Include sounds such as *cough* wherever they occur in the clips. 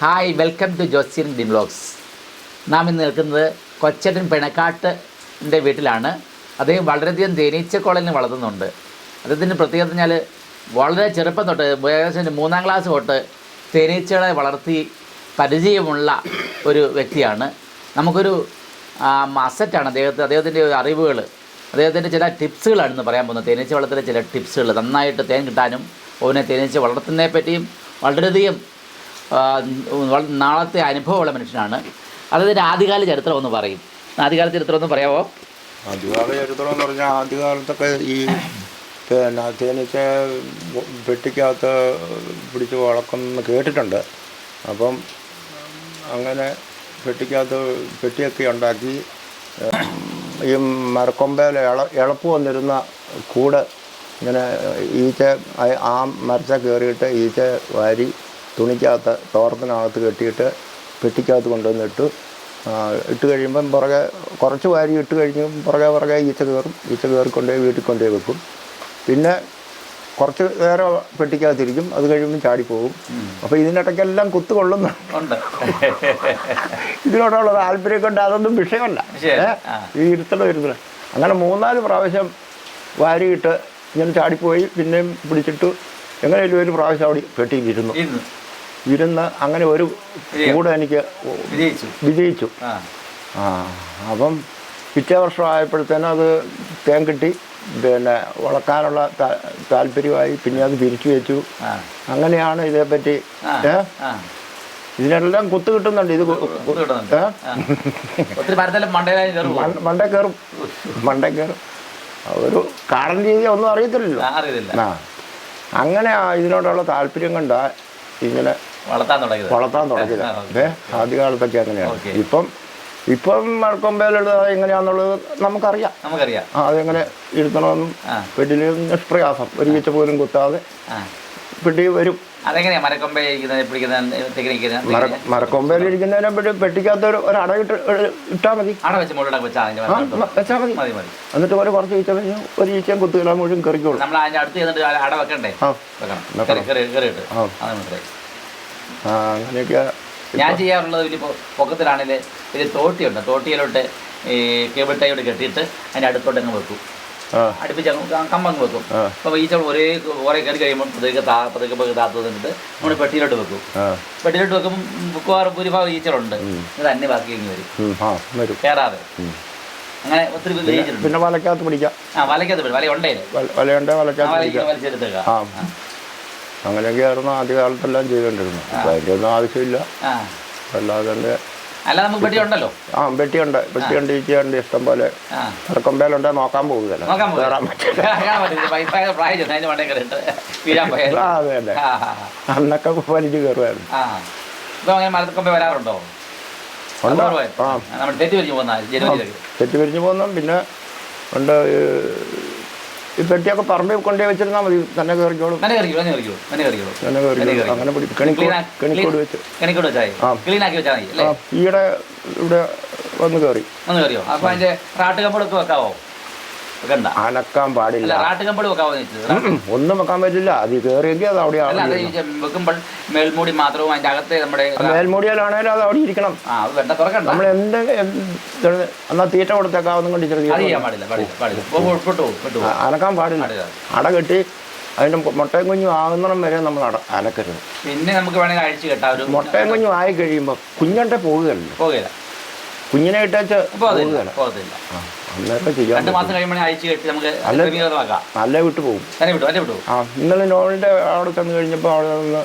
Hi welcome to Josian D blogs നാം ഇന്ന് നിൽക്കുന്നത് കൊച്ചട്ടൻ പിണക്കാട്ടിന്റെ വീട്ടിലാണ്. അദ്ദേഹം വളരെയധികം തേനീച്ച കോളനി വളർത്തുന്നുണ്ട്. അദ്ദേഹത്തിന്റെ പ്രത്യേകത പറഞ്ഞാൽ വളരെ ചെറുപ്പം തൊട്ട് ഏകദേശം മൂന്നാം ക്ലാസ് തൊട്ട് തേനീച്ചകളെ വളർത്തി പരിചയമുള്ള ഒരു വ്യക്തിയാണ്. നമുക്കൊരു അസറ്റാണ് അദ്ദേഹത്തെ അദ്ദേഹത്തിന്റെ അറിവുകൾ അദ്ദേഹത്തിന്റെ ചില ടിപ്സുകളാണ് ഇന്ന് പറയാൻ പോകുന്നത്. തേനീച്ച വളർത്തലിലെ ചില ടിപ്സുകൾ നന്നായിട്ട് തേൻ കിട്ടാനും ഓനെ തേനീച്ച വളർത്തുന്നതിനെ പറ്റിയും വളരെയധികം നാളത്തെ അനുഭവമുള്ള മനുഷ്യനാണ്. അദ്ദേഹത്തിന്റെ ആദ്യകാല ചരിത്രം ഒന്ന് പറയും. ആദ്യകാല ചരിത്രം ഒന്ന് പറയാമോ ആദ്യകാല ചരിത്രം എന്ന് പറഞ്ഞാൽ ആദ്യകാലത്തൊക്കെ ഈ പിന്നെ തേനീച്ച പെട്ടിക്കകത്ത് പിടിച്ച് വളർത്തുന്ന കേട്ടിട്ടുണ്ട്. അപ്പം അങ്ങനെ പെട്ടിക്കകത്ത് പെട്ടിയൊക്കെ ഉണ്ടാക്കി ഈ മരക്കൊമ്പയിൽ ഇള ഇളപ്പ് വന്നിരുന്ന കൂട് ഇങ്ങനെ ഈച്ച ആ മരച്ച കയറിയിട്ട് ഈച്ച വാരി തുണിക്കകത്ത് തോർത്തിനകത്ത് കെട്ടിയിട്ട് പെട്ടിക്കകത്ത് കൊണ്ടുവന്ന് ഇട്ടു. ഇട്ട് കഴിയുമ്പം പുറകെ കുറച്ച് വാരി ഇട്ട് കഴിഞ്ഞ് പുറകെ പുറകെ ഈച്ച കയറും. ഈച്ച കയറി കൊണ്ടുപോയി വീട്ടിൽ കൊണ്ടുപോയി വെക്കും. പിന്നെ കുറച്ച് നേരം പെട്ടിക്കകത്തിരിക്കും. അത് കഴിയുമ്പം ചാടിപ്പോകും അപ്പോൾ ഇതിനിടയ്ക്കെല്ലാം കുത്തു കൊള്ളുന്നു *laughs* ഇതിനോടുള്ള താല്പര്യം കൊണ്ട് അതൊന്നും വിഷയമല്ല. ഈ ഇരുത്തണം ഇരുത്തണം അങ്ങനെ മൂന്നാൽ പ്രാവശ്യം വാരിയിട്ട് ഇങ്ങനെ ചാടിപ്പോയി. പിന്നെയും പിടിച്ചിട്ട്. എങ്ങനെയും ഒരു പ്രാവശ്യം അവിടെ പെട്ടിയിലിരുന്നു ഇരുന്ന് അങ്ങനെ ഒരു. കൂടെ എനിക്ക് വിജയിച്ചു. വിജയിച്ചു. ആ. അപ്പം പിറ്റേ വർഷം ആയപ്പോഴത്തേനും അത് തേൻ കിട്ടി. പിന്നെ വളർത്താനുള്ള താ- താല്പര്യമായി പിന്നെ അത് പിരിച്ചു വെച്ചു. അങ്ങനെയാണ് ഇതേപ്പറ്റി ഏ? ഇതിനെല്ലാം കുത്തു കിട്ടുന്നുണ്ട്. ഇത് മണ്ട- കയറും. മണ്ടേ കയറും. ഒരു കാടൻ രീതി ഒന്നും അറിയത്തില്ലല്ലോ. ആ, അങ്ങനെ ഇതിനോടുള്ള താല്പര്യം കണ്ട ഇങ്ങനെ വളർത്താൻ തുടങ്ങിയത്. വളർത്താൻ തുടങ്ങിയത്. ഏ ആദ്യകാലത്തൊക്കെ അങ്ങനെയാണ്. ഇപ്പം ഇപ്പം മഴക്കൊമ്പയിലുള്ളത് എങ്ങനെയാണെന്നുള്ളത് നമുക്കറിയാം. നമുക്കറിയാം. ആ, അതെങ്ങനെ ഇരുത്തണമെന്നും ആ. നിഷ്പ്രയാസം. ഒരു വീച്ച പോലും കുത്താതെ പെട്ടി വരും. അതെങ്ങനെയാ? മരക്കൊമ്പയിലിരിക്കുന്നതിനെ പെട്ടി പെട്ടിക്കകത്ത് ഒരു അട ഇട്ട് ഇട്ടാൽ മതി. അട വെച്ച് മുകളിലൊക്കെ വെച്ചാൽ മതി. എന്നിട്ട് ഒരു കുറച്ച് ഈച്ച കഴിഞ്ഞാൽ ഒരു ഈച്ച കുത്തുകില മുഴുവൻ കറിക്കോളും നമ്മൾ വെക്കണ്ടേ അടുത്ത് കറി കറി അട വെക്കണ്ടേ? ആ. അങ്ങനെയൊക്കെ ഞാൻ ചെയ്യാറുള്ളത് വലിയ പൊക്കത്തിലാണെങ്കിൽ ഒരു തോട്ടിയുണ്ട്. തോട്ടിയിലോട്ട് ഈ കേബിൾ ടൈയോട് കെട്ടിയിട്ട് അതിന്റെ അടുത്തോട്ട് അങ്ങ് വെക്കും. അടുപ്പിച്ച് കമ്പങ്ങ് വെക്കും. ഈ ഈച്ച ഒരേ കുറേ കയറി കഴിയുമ്പോൾ പതുക്കെ താ പതുക്കെ പതുക്കെ താത്ത് നിന്നിട്ട് നമ്മൾ പെട്ടിയിലോട്ട് വെക്കും. പെട്ടിയിലോട്ട് വെക്കുമ്പോൾ മിക്കവാറും ഭൂരിഭാഗം ഈച്ചകളുണ്ട്. ഇത് തന്നെ ബാക്കി കഴിഞ്ഞ് വരും. കയറാതെ അങ്ങനെ ഒത്തിരി പിന്നെ വലക്കകത്ത് പിടിക്കാം. ആ വലക്കകത്ത് പിടിക്കാം വല ഉണ്ടേ വല- വലയുണ്ടെ വലക്കകത്ത് വലിച്ചെടുത്തേക്കാം. അങ്ങനെയൊക്കെയായിരുന്നു ആദ്യകാലത്തെല്ലാം ചെയ്തുകൊണ്ടിരുന്നത്. അപ്പം അതിന്റെ ഒന്നും ആവശ്യമില്ല അല്ലാതെ തന്നെ അല്ല നമുക്ക് ആ പെട്ടിയുണ്ട്. പെട്ടിയുണ്ട് ഈച്ചയുണ്ട് ഇഷ്ടം പോലെ ഇറക്കൊമ്പേലുണ്ട് നോക്കാൻ പോകുകയല്ല *laughs* ആ അതെ അതെ. അന്നൊക്കെ വലിച്ചു കയറുമായിരുന്നു. ഉണ്ട്? ആ. തെറ്റി പിരിഞ്ഞു പോകുന്ന. പിന്നെ ഉണ്ട് ഈ പെട്ടിയൊക്കെ പറമ്പിൽ കൊണ്ടുപോയി വെച്ചിരുന്നാൽ മതി. തന്നെ കയറിക്കോളും. തന്നെ കയറിക്കോളൂ തന്നെ കറിക്കോ തന്നെ തന്നെ കയറിക്കോളും. അങ്ങനെ കണിക്കോട് കണിക്കോട് വെച്ച്. കണിക്കോട് വെച്ചാൽ ക്ലീൻ ആക്കി വെച്ചാൽ മതി അല്ലേ? ആ ഈയിടെ ഇവിടെ വന്ന് കയറി. വന്ന് കയറിയോ? അപ്പൊ അതിന്റെ റാട്ട് കമ്പോളൊക്കെ വെക്കാവോ? അനക്കാൻ പാടില്ല. ഒന്നും വെക്കാൻ പറ്റില്ല. അത് കയറിയെങ്കിൽ അത് അവിടെ വെക്കുമ്പോൾ മേൽമൂടി മാത്രവും അതിന്റെ അകത്തെ നമ്മുടെ മേൽമൂടിയാലാണേലും അത് അവിടെ ഇരിക്കണം. നമ്മൾ എന്ത് എന്നാ തീറ്റ കൊടുത്തേക്കാവുന്ന കൊണ്ട് ഇച്ചിരി അത് തീറ്റ ചെയ്യാൻ പാടില്ല പാടില്ല പാടില്ല. പോ- പോ- വിട്ടു പോകും വിട്ടു ആ, പോകും അനക്കാൻ പാടില്ല. അട കെട്ടി അതിന്റെ മുട്ടയും കുഞ്ഞും ആകുന്നിടം വരെ നമ്മൾ അട അനക്കരുത്. പിന്നെ നമുക്ക് വേണമെങ്കിൽ അഴിച്ചു കെട്ടാം. മുട്ടയും കുഞ്ഞും ആയി കഴിയുമ്പോൾ കുഞ്ഞിന്റെ പോകുകയല്ലോ പോകില്ല കുഞ്ഞിനെ ഇട്ടേച്ച് പോകുകയല്ല പോകത്തില്ല. അന്നേരം ചെയ്യാം രണ്ട് മാസം കഴിയുമ്പോൾ അഴിച്ചു കെട്ടി നമുക്ക് അല്ല. നല്ല വിട്ടു പോകും. തന്നെ വിട്ടു തന്നെ വിട്ടു. ആ ഇന്നലെ നോളിന്റെ അവിടെ ചെന്ന് കഴിഞ്ഞപ്പോൾ അവിടെ നിന്ന്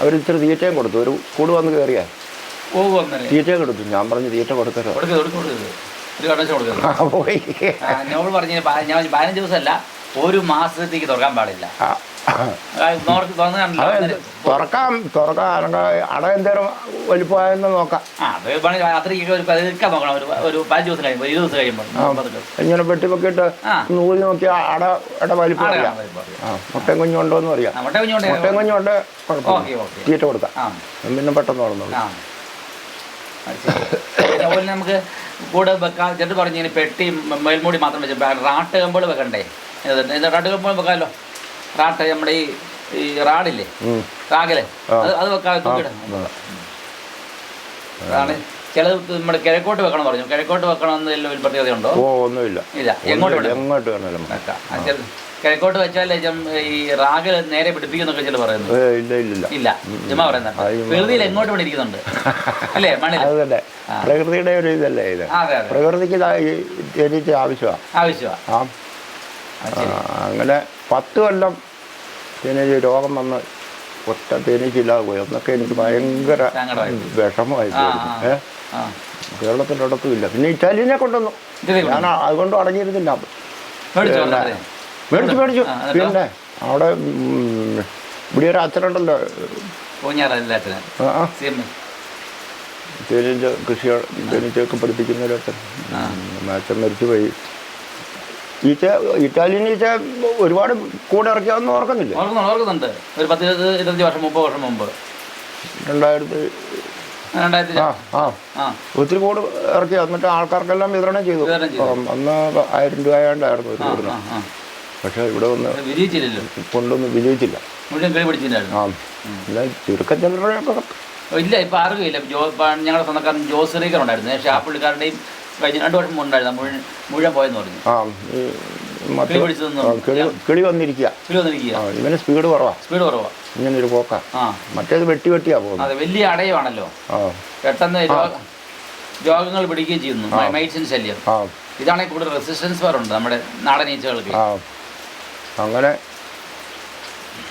അവർ ഇച്ചിരി തീറ്റയും കൊടുത്തു. ഒരു കൂട് വന്ന് കയറിയാ തീറ്റയും കൊടുത്തു. ഞാൻ പറഞ്ഞു തീറ്റ കൊടുക്കരുത്. പോയി. ഞാൻ പതിനഞ്ച് ദിവസമല്ല ഒരു മാസത്തേക്ക് തുറക്കാൻ പാടില്ല. തുറക്കാം തുറക്കാം. അട എന്തേലും വലിപ്പമായെന്ന് നോക്കാം. ഇങ്ങനെ വെട്ടി ആ. നൂൽ നോക്കി അട അട വലിപ്പം അറിയാം മുട്ടയും കുഞ്ഞുണ്ടോ എന്ന് അറിയാം മുട്ടയും കുഞ്ഞുണ്ട്. കുഴപ്പമില്ല. തീറ്റ കൊടുക്കാം. പിന്നെ പെട്ടെന്ന് വളർന്നോളൂ അതുപോലെ നമുക്ക് കൂടെ വെക്കാൻ ചേട്ടൻ പറഞ്ഞു പെട്ടി മേൽമൂടി മാത്രം വെച്ച് റാട്ട് കമ്പോൾ വെക്കണ്ടേ? റാട്ട് കമ്പോൾ വെക്കാമല്ലോ. റാട്ട് നമ്മുടെ ഈ ഈ റാഡില്ലേ. റാഗൽ. അത് വെക്കാതെ അതാണ് ചിലത് നമ്മുടെ കിഴക്കോട്ട് വെക്കണം പറഞ്ഞു. കിഴക്കോട്ട് വെക്കണം എന്നതിൽ ഒരു പ്രത്യേകത ഉണ്ടോ ഓ ഒന്നുമില്ല. ഇല്ല. എങ്ങോട്ട് എങ്ങോട്ട് വേണേലും വെക്കാം. കിഴക്കോട്ട് വെച്ചാൽ ഈ റാഗൽ നേരെ പിടിപ്പിക്കുന്നൊക്കെ ചില പറയുന്നു. ഇല്ല ഇല്ല ഇല്ല. ഇല്ല. ചുമ്മാ പറയുന്ന പ്രകൃതിയിൽ എങ്ങോട്ട് വേണ്ടി ഇരിക്കുന്നുണ്ട്. *laughs* അല്ലേ മണ്ണിൽ അത് തന്നെ. പ്രകൃതിയുടെ ഒരു ഇതല്ലേ ഇത്? പ്രകൃതിക്ക് ആവശ്യമാണ് ആവശ്യമാണ് അങ്ങനെ പത്ത് കൊല്ലം തേനീച്ച രോഗം വന്ന് ഒറ്റ തേനീച്ചില്ലാതെ പോയി. അന്നൊക്കെ എനിക്ക് ഭയങ്കര. വിഷമമായി ആ പോയി. ആ, ഏ? ആ. കേരളത്തിന്റെ അടുത്തും ഇല്ല. പിന്നെ ഇറ്റാലിയനെ കൊണ്ടുവന്നു. ഞാൻ അതുകൊണ്ട് അടങ്ങിയിരുന്നില്ല. മേടിച്ചോ പിന്നെ? മേടിച്ചു പിന്നെ അവിടെ ഇവിടെ ഒരു അച്ഛനുണ്ടല്ലോ തേനീച്ച കൃഷി തേനീച്ചയൊക്കെ പഠിപ്പിക്കുന്ന ഒരു അച്ഛൻ. അച്ഛൻ മരിച്ചു പോയി ഈച്ച ഇറ്റാലിയൻ ഈച്ച ഒരുപാട് കൂടെ ഇറക്കിയാന്ന് ഓർക്കുന്നില്ല? ഓർക്കുന്നുണ്ട് ഓർക്കുന്നുണ്ട്. ഒരു പത്ത് ഇരുപത് ഇരുപത്തഞ്ച് വർഷം മുപ്പത് വർഷം മുമ്പ്. രണ്ടായിരത്തി രണ്ടായിരത്തി ആ ആ. ഒത്തിരി കൂട് ഇറക്കി എന്നിട്ട് ആൾക്കാർക്കെല്ലാം വിതരണം ചെയ്തു. അന്ന് ആയിരം രൂപ ഒരു പക്ഷെ കൂടിന് ഇവിടെ വന്ന് ഇത് വിജയിച്ചില്ലല്ലോ. കൊണ്ടൊന്നും വിജയിച്ചില്ല. മുഴുവൻ കിളി പിടിച്ചിട്ടുണ്ടായിരുന്നു. ആ. പിന്നെ ചുരുക്കം ചിലരുടെയൊക്കെ ഇല്ല ഇപ്പം ആർക്കും ഇല്ല. ജോ ഞങ്ങളുടെ സ്വന്തക്കാരൻ ജോസ് റീക്കർ ഉണ്ടായിരുന്നു. പക്ഷെ ആ പുള്ളിക്കാരന്റെയും കഴിഞ്ഞ രണ്ട് വർഷം മുണ്ടായിരുന്നു മുഴുവൻ മുഴുവൻ പോയെന്ന് പറഞ്ഞു. ആ ഈ മറ്റു കിളി പിടിച്ചതെന്ന് ആ, കിളി കിളി വന്നിരിക്കുക. കിളി വന്നിരിക്കുക. ആ ഇവന് സ്പീഡ് കുറവാ. സ്പീഡ് കുറവാ. ഇങ്ങനെ ഒരു പോക്കാ. ആ. മറ്റേത് വെട്ടി വെട്ടിയാ പോകുന്നത്. അതെ വലിയ അടയമാണല്ലോ ആ. പെട്ടെന്ന് രോഗ- രോഗങ്ങൾ പിടിക്കുകയും ചെയ്യുന്നു. ശല്യം. ആ. ഇതാണെങ്കിൽ കൂടുതൽ റെസിസ്റ്റൻസ് ഉണ്ട് നമ്മുടെ നാടൻ ഈച്ചകൾക്ക്. ആ. അങ്ങനെ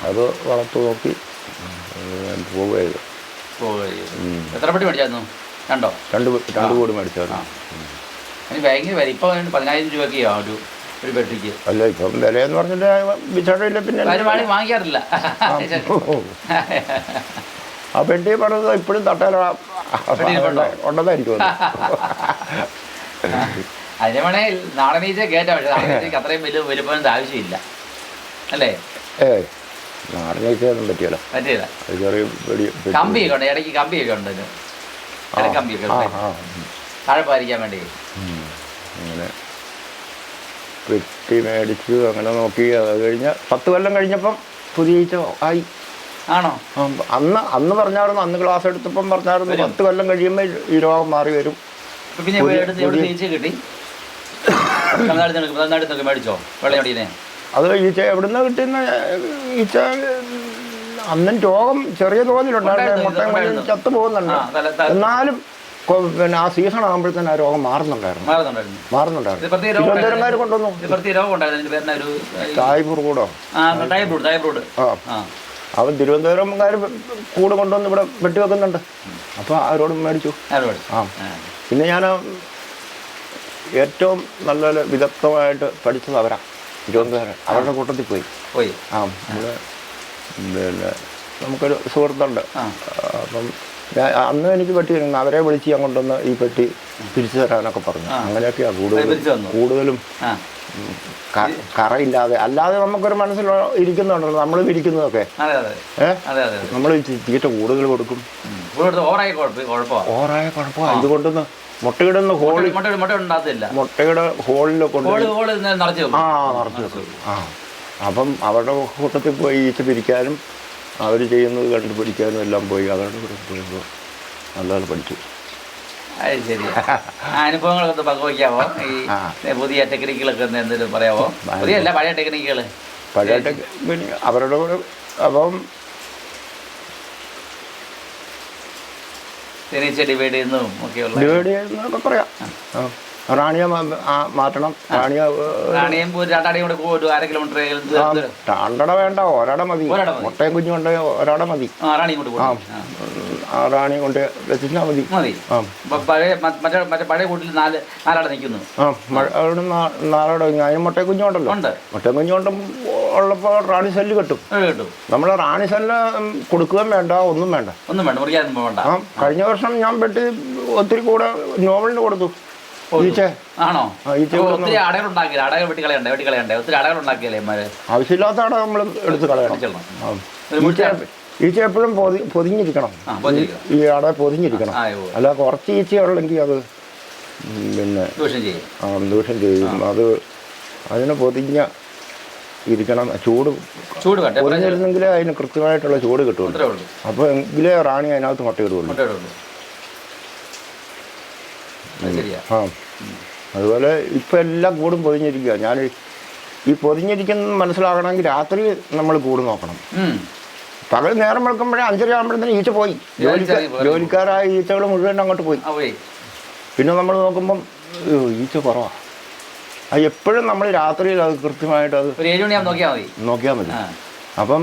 അത് വളർത്തു നോക്കി പോവുകയത് എത്ര പെട്ടി മേടിച്ചായിരുന്നു രണ്ടോ രണ്ട് രണ്ട് കൂടി മേടിച്ചത് ഭയങ്കര വില. ഇപ്പോൾ പതിനായിരം രൂപയ്ക്കാണ് ഒരു ഒരു പെട്ടിക്ക്. അല്ല ഇപ്പം എന്ന് പറഞ്ഞിട്ട് വിചാരമില്ല പിന്നെ വാങ്ങി വാങ്ങിക്കാറില്ല. ആ. പെട്ടി പറഞ്ഞത് ഇപ്പോഴും തട്ടേല അത്. അതിന് വേണേ നാടൻ ഈച്ച കയറ്റാം പക്ഷേ നാടൻ അത്രയും വലിയ വലുപ്പം ആവശ്യമില്ല. അല്ലേ? ഏ നാടനൊന്നും പറ്റിയല്ല. പറ്റിയല്ലോ അത് ചെറിയ. കമ്പിയൊക്കെ ഉണ്ട്. ഇടയ്ക്ക് കമ്പിയൊക്കെ ഉണ്ട് കമ്പിയൊക്കെ താഴെ പാരിക്കാൻ വേണ്ടി. അങ്ങനെ. മേടിച്ചു അങ്ങനെ നോക്കി. അത് കഴിഞ്ഞ പത്ത് കൊല്ലം കഴിഞ്ഞപ്പം പുതിയ ആയി. ആണോ? അന്ന് അന്ന് പറഞ്ഞായിരുന്നു. അന്ന് ക്ലാസ് എടുത്തപ്പം പറഞ്ഞായിരുന്നു. പത്ത് കൊല്ലം കഴിയുമ്പോൾ ഈ രോഗം മാറി വരും. പിന്നെ കിട്ടി? മേടിച്ചോ? അത് ഈച്ച എവിടുന്ന കിട്ടുന്ന? ഈച്ച അന്നും രോഗം ചെറിയ തോതിലുണ്ടായിരുന്നു മുട്ടയും. കൊണ്ടും ചത്തു പോകുന്നുണ്ട് എന്നാലും പിന്നെ ആ സീസൺ ആകുമ്പോഴത്തേന് ആ രോഗം മാറുന്നുണ്ടായിരുന്നു. മാറുന്നുണ്ടായിരുന്നു. കൊണ്ടുവന്നു. തായ്പൂർ കൂടോ? അവൻ തിരുവനന്തപുരംകാർ കൂട് കൊണ്ടുവന്ന് ഇവിടെ വെട്ടിവെക്കുന്നുണ്ട്. അപ്പൊ അപ്പോൾ അവരോട് മേടിച്ചു. ആ. പിന്നെ ഞാൻ ഏറ്റവും നല്ല വിദഗ്ധമായിട്ട് പഠിച്ചത് അവരാ. തിരുവനന്തപുരം. അവരുടെ കൂട്ടത്തിൽ പോയി. പോയി. ആ പിന്നെ നമുക്കൊരു സുഹൃത്തുണ്ട്. അപ്പം ഞാൻ അന്ന് എനിക്ക് പറ്റിയിരുന്നു അവരെ വിളിച്ച് ഞാൻ കൊണ്ടുവന്ന് ഈ പെട്ടി തിരിച്ചു തരാനൊക്കെ പറഞ്ഞു. അങ്ങനെയൊക്കെയാണ് കൂടുതലും കൂടുതലും കറയില്ലാതെ. അല്ലാതെ നമുക്കൊരു മനസ്സിൽ ഇരിക്കുന്നുണ്ടല്ലോ. നമ്മൾ ഇരിക്കുന്നതൊക്കെ. അതെ നമ്മൾ തീറ്റ കൂടുതൽ കൊടുക്കും. ഓറായ കുഴപ്പമാണ് ഇത് കൊണ്ടുവന്ന് മുട്ടയിടുന്ന ഹോളിൽ മുട്ടയുടെ ഹോളിൽ കൊണ്ട് ആ നിറച്ചു നിറച്ച് വെക്കും. ആ. അപ്പം അവരുടെ കൂട്ടത്തിൽ പോയി ഈച്ച പിരിക്കാനും അവർ ചെയ്യുന്നത് കണ്ടു പിടിക്കാനും എല്ലാം പോയി. അവരുടെ കൂടെ പോയപ്പോൾ നല്ലപോലെ പഠിച്ചു. അത് ശരി. അനുഭവങ്ങളൊക്കെ ഒന്ന് പങ്കുവയ്ക്കാവോ? ഈ പുതിയ ടെക്നിക്കുകളൊക്കെ ഒന്ന് എന്തെങ്കിലും പറയാമോ പുതിയല്ല പഴയ ടെക്നിക്കുകൾ പഴയ ടെക്നിക് അവരുടെ കൂടെ അപ്പം ഡിവൈഡ് ചെയ്യുന്നതും ഒക്കെയുള്ള ഡിവൈഡ് ചെയ്യുന്നതൊക്കെ പറയാം. ആ. റാണിയെ മാറ്റണം. റാണിയെ റാണിയും രണ്ടടയും കൂടെ ഒരു അര കിലോമീറ്റർ രണ്ടട വേണ്ട. ഒരട മതി. മുട്ടയും കുഞ്ഞും കൊണ്ട് ഒരട മതി. ആ റാണി കൊണ്ട് വെച്ചാൽ മതി. പഴയ മറ്റേ പഴയ കൂട്ടിൽ നാല് നാലട നിൽക്കുന്നു. ആ അവിടെ നാളോടെ അതിന് മുട്ടയും കുഞ്ഞുണ്ടല്ലോ ഉണ്ട്. മുട്ടയും കുഞ്ഞുകൊണ്ടും ഉള്ളപ്പോൾ റാണി സെല്ല് കിട്ടും. കിട്ടും. നമ്മൾ റാണി സെല്ല് കൊടുക്കുകയും വേണ്ട ഒന്നും വേണ്ട. ഒന്നും വേണ്ട മുറിക്കാനൊന്നും വേണ്ട കഴിഞ്ഞ വർഷം ഞാൻ പെട്ടി ഒത്തിരി കൂടെ നോവലിന് കൊടുത്തു. ഈച്ചേ. ആണോ? ഒത്തിരി അടകൾ ഉണ്ടാക്കിയില്ല? അടകൾ ഒത്തിരി അടകൾ ഉണ്ടാക്കിയല്ലേ ആവശ്യമില്ലാത്ത അട നമ്മൾ എടുത്ത് കളയണം. കളയണം. ആ. ഒരു ഈച്ച എപ്പോഴും പൊതി പൊതിഞ്ഞിരിക്കണം. ഈ അട പൊതിഞ്ഞിരിക്കണം. അല്ല കുറച്ച് ഈച്ചയുള്ളെങ്കിൽ അത് പിന്നെ ആ, ദൂഷം ചെയ്യും. അത് അതിന് പൊതിഞ്ഞ ഇരിക്കണം. ചൂട് ചൂട് പൊതിഞ്ഞിരുന്നെങ്കിലേ അതിന് കൃത്യമായിട്ടുള്ള ചൂട് കിട്ടുള്ളൂ. അപ്പോൾ എങ്കിലേ റാണി അതിനകത്ത് മുട്ടയിടുള്ളൂ മുട്ടയുടെ ഉള്ളൂ അത് ശരിയാ ആ. അതുപോലെ ഇപ്പം എല്ലാം കൂടും പൊതിഞ്ഞിരിക്കുക ഞാൻ ഈ പൊതിഞ്ഞിരിക്കുന്നത് മനസ്സിലാകണമെങ്കിൽ രാത്രി നമ്മൾ കൂട് നോക്കണം. പകൽ നേരം വെളുക്കുമ്പോഴേ അഞ്ചര ആകുമ്പോഴത്തേന് ഈച്ച പോയി. ജോലിക്കാരായ ഈച്ചകൾ മുഴുവൻ അങ്ങോട്ട് പോയി. പിന്നെ നമ്മൾ നോക്കുമ്പം ഈച്ച കുറവാണ് അത് എപ്പോഴും നമ്മൾ രാത്രിയിൽ അത് കൃത്യമായിട്ട് അത് നോക്കിയാൽ മതി. അപ്പം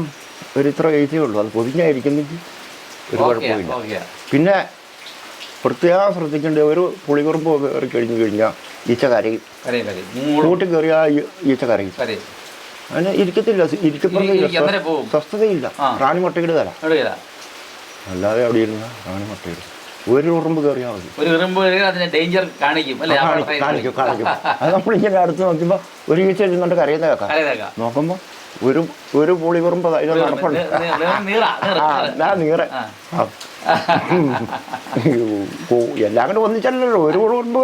ഒരു ഇത്ര ഈച്ചയേ ഉള്ളൂ. അത് പൊതിഞ്ഞായിരിക്കുന്നെങ്കിൽ ഒരു കുഴപ്പമില്ല. പിന്നെ പ്രത്യേകം ശ്രദ്ധിക്കേണ്ട ഒരു പുളികുറുമ്പ് കയറി കഴിഞ്ഞു കഴിഞ്ഞാൽ ഈച്ച കരയും. കൂട്ടി കയറിയ ഈച്ച കരയും. അങ്ങനെ ഇരിക്കത്തില്ല ഇരിക്കപ്പുറത്തില്ല ഇരിക്കും, അന്നേരം പോവും. സ്വസ്ഥതയില്ല. റാണി മുട്ടയിട് എവിടെയാ അല്ലാതെ അവിടെ ഇരുന്ന റാണി മുട്ടയിട്. ഒരു ഉറുമ്പ് കയറിയാൽ മതി. ഒരു ഉറുമ്പ് ഡേഞ്ചർ കാണിക്കും കാണിക്കും കാണിക്കും അത് നമ്മളിങ്ങനെ അടുത്ത് നോക്കുമ്പോൾ ഒരു ഈച്ച ഇരുന്നുകൊണ്ട് കരയുന്ന കേൾക്കാം നോക്കുമ്പോൾ ഒരു ഒരു പുളികുറുമ്പ് അതിന് നടപ്പുണ്ട്. ആ നീറെ. എല്ലാം കൂടെ ഒന്നിച്ചല്ലല്ലോ. ഒരു കുറുമ്പ്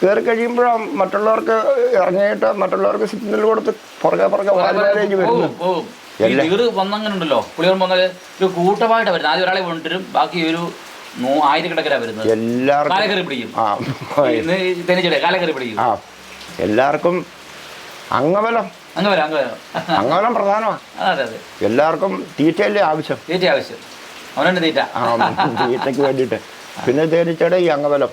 കയറി കഴിയുമ്പോഴാണ് മറ്റുള്ളവർക്ക് ഇറങ്ങിയിട്ട് മറ്റുള്ളവർക്ക് സിഗ്നൽ കൊടുത്ത് പുറകെ പുറകെ വാൽവാലേക്ക് പോവും വരുന്നത് പോവും ഈ വന്നങ്ങനെ ഉണ്ടല്ലോ പുളിയോർ വന്നാൽ ഒരു കൂട്ടമായിട്ട് വരുന്നത്. ആദ്യം ഒരാളെ കൊണ്ടുവരും ബാക്കി ഒരു ആയിരക്കണക്കിനാണ് വരുന്നത്. എല്ലാവർക്കും കാലക്കറി പിടിക്കും. കാലക്കറി പിടിക്കും. എല്ലാവർക്കും അംഗബലം. അങ്ങ് വരാം അങ്ങ് വരാം അംഗബലം പ്രധാനമാണ്. *laughs* അതെ അതെ എല്ലാവർക്കും തീറ്റയല്ലേ ആവശ്യം? തീറ്റ ആവശ്യം. തീറ്റ. ആ തീറ്റയ്ക്ക് വേണ്ടിയിട്ട്. പിന്നെ തേനീച്ചയുടെ ഈ അംഗബലം.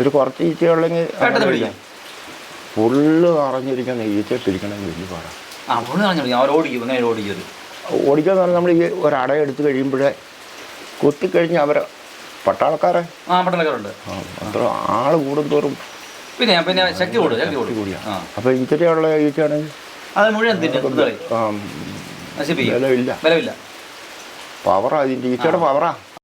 ഒരു കുറച്ച് ഈച്ചയുള്ളെങ്കിൽ പെട്ടെന്ന് പിടിക്കും. ഫുള്ള് നിറഞ്ഞിരിക്കുന്ന ഈച്ച പിടിക്കണമെങ്കിൽ വലിയ പാടാണ് ആ പുള്ളി പറഞ്ഞു അവർ ഓടിക്കും അങ്ങനെ ഓടിക്കും. ഓടിക്കാന്ന് പറഞ്ഞാൽ നമ്മൾ ഈ ഒരട എടുത്ത് കഴിയുമ്പോഴേ കുത്തിക്കഴിഞ്ഞ് അവർ പട്ടാളക്കാരെ? ആ പട്ടാളക്കാരുണ്ട്. അത്ര ആൾ കൂടുന്തോറും പിന്നെ പിന്നെ ശക്തി കൂടും ശക്തി കൂടും. ആ. അപ്പോൾ ഈച്ചയാണെങ്കിൽ അത് മുഴുവൻ തിന്നും തിന്നുകളയും ആ, നശിപ്പിക്കും. ബലമില്ല. ബലമില്ല. പവറാ ഇതിന്റെ ഈച്ചയുടെ പവറാ.